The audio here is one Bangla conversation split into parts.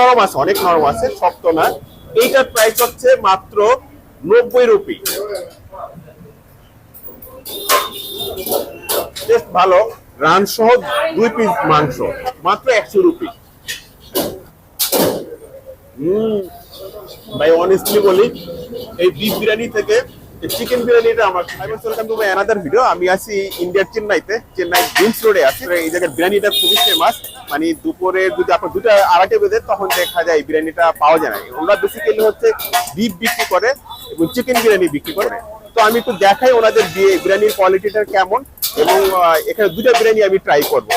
নরম আছে, অনেক নরম আছে, শক্ত না। এইটার প্রাইস হচ্ছে মাত্র নব্বই রুপি। ভালো। রান সহ দুই পিস মাংস, মাত্র একশো রুপি। হম, ভাই অনেস্টলি বলি, এই বিফ বিরিয়ানি থেকে চিকেন বিরিয়ানিটা আমার আমি welcome to my another video আমি আছি ইন্ডিয়ার চেন্নাইতে চেন্নাই বিমস রোডে আছি এই জায়গার বিরিয়ানিটা খুবই ফেমাস মানে দুপুরে যদি আপনার দুটো আড়াইটে বেজে, তখন দেখা যায় বিরিয়ানিটা পাওয়া যায় না। ওরা বেসিক্যালি হচ্ছে ডিপ বিক্রি করে এবং চিকেন বিরিয়ানি বিক্রি করে। তো আমি একটু দেখাই ওনাদের বিরিয়ানির কোয়ালিটিটা কেমন এবং এখানে দুটা বিরিয়ানি আমি ট্রাই করব।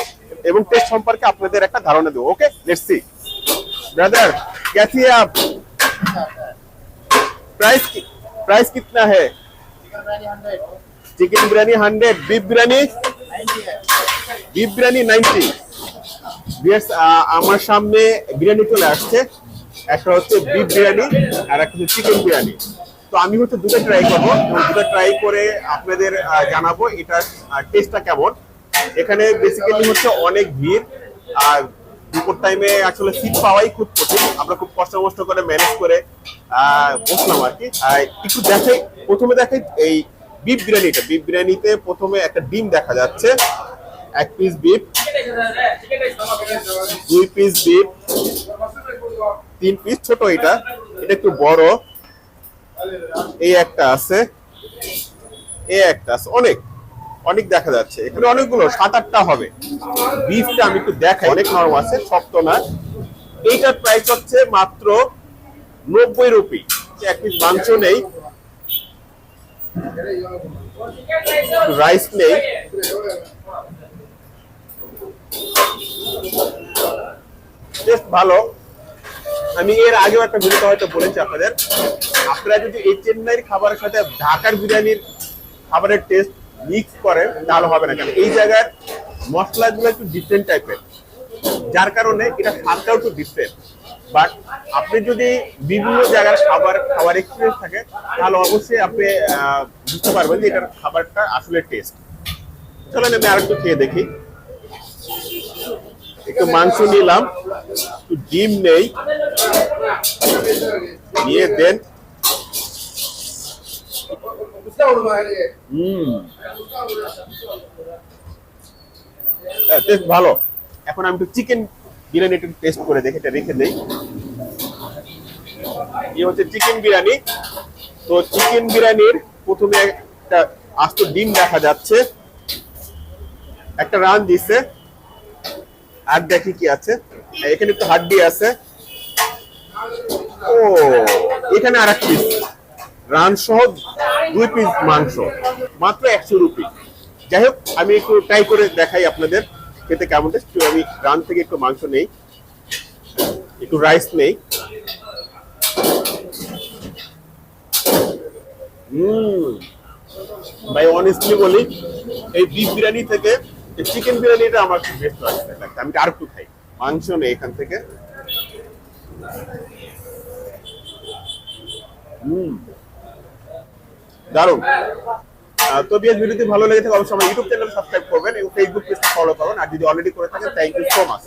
এবং টেস্ট সম্পর্কে আপনাদের একটা ধারণা দেবো ওকে লেটস সি ব্রাদার ক্যাথি আপ প্রাইস কি? प्राइस कितना है chicken biryani hundred beef biryani beef biryani ninety আমার সামনে বিরিয়ানি চলে আসছে একটা হচ্ছে বিফ বিরিয়ানি আর একটা হচ্ছে চিকেন বিরিয়ানি তো আমি হচ্ছে দুটো ট্রাই করবো এবং দুটো ট্রাই করে আপনাদের আহ, জানাবো এটার টেস্টটা কেমন এখানে বেসিক্যালি হচ্ছে অনেক ভিড় আর দুপুর টাইমে আসলে সিট পাওয়াই খুব কঠিন। আমরা খুব কষ্ট মষ্ট করে ম্যানেজ করে বসলাম আর কি। একটু দেখাই, প্রথমে দেখাই এই বিফ বিরিয়ানিটা। বিফ বিরিয়ানিতে প্রথমে একটা ডিম দেখা যাচ্ছে। এক পিস বিফ দুই পিস বিফ তিন পিস ছোট এটা। এটা একটু বড়। এই একটা আছে। এই একটা আছে। অনেক। অনেক দেখা যাচ্ছে। এখানে অনেকগুলো সাত আটটা হবে। বিফটা আমি একটু দেখাই। অনেক নরম আছে, শক্ত না। এইটার প্রাইস হচ্ছে মাত্র নব্বই রুপি। এক পিস মাংস নেই। রাইস নেই। ভালো। আমি এর আগেও একটা ভিডিওতে হয়তো বলেছি আপনাদের। আপনারা যদি এই চেন্নাইয়ের খাবারের সাথে ঢাকার বিরিয়ানির খাবারের টেস্ট মিক্স করেন তাহলে হবে না কারণ এই জায়গার মশলাগুলো একটু ডিফারেন্ট টাইপের যার কারণে এটা স্বাদটাও একটু ডিফারেন্ট বাট আপনি যদি বিভিন্ন জায়গার খাবার খাবার এক্সপিরিয়েন্স থাকে, তাহলে অবশ্যই আপনি বুঝতে পারবেন যে এটার খাবারটা আসলে টেস্ট চলেন আমি আরেকটু খেয়ে দেখি। একটু মাংস নিলাম, একটু ডিম নেই। নিয়ে দেন। টেস্ট ভালো। এখন আমি একটু চিকেন বিরিয়ানি একটু টেস্ট করে দেখি রেখে হচ্ছে চিকেন বিরিয়ানি। তো চিকেন বিরিয়ানির প্রথমে একটা আস্ত ডিম দেখা যাচ্ছে। একটা রান দিছে। আর দেখি কি আছে। এখানে একটু হাড্ডি আছে। ও, এখানে আর এক পিস রান সহ দুই পিস মাংস, মাত্র একশো রুপি। যাই হোক আমি একটু ট্রাই করে দেখাই আপনাদের খেতে কেমন একটু আমি রান থেকে একটু মাংস নেই, একটু রাইস নেই। ভাই অনেস্টলি বলি, এই বিফ বিরিয়ানি থেকে চিকেন বিরিয়ানিটা আমার খুব বেস্ট লাগছে। আমি আর একটু খাই, মাংস নেই এখান থেকে। হুম। দারুণ। তো বিএস ভিডিওটি ভালো লেগে থাকে, অবশ্যই আমার ইউটিউব চ্যানেল সাবস্ক্রাইব করবেন এবং ফেসবুক পেজটা ফলো করবেন। আর যদি অলরেডি করে থাকেন থ্যাংক ইউ সো মাচ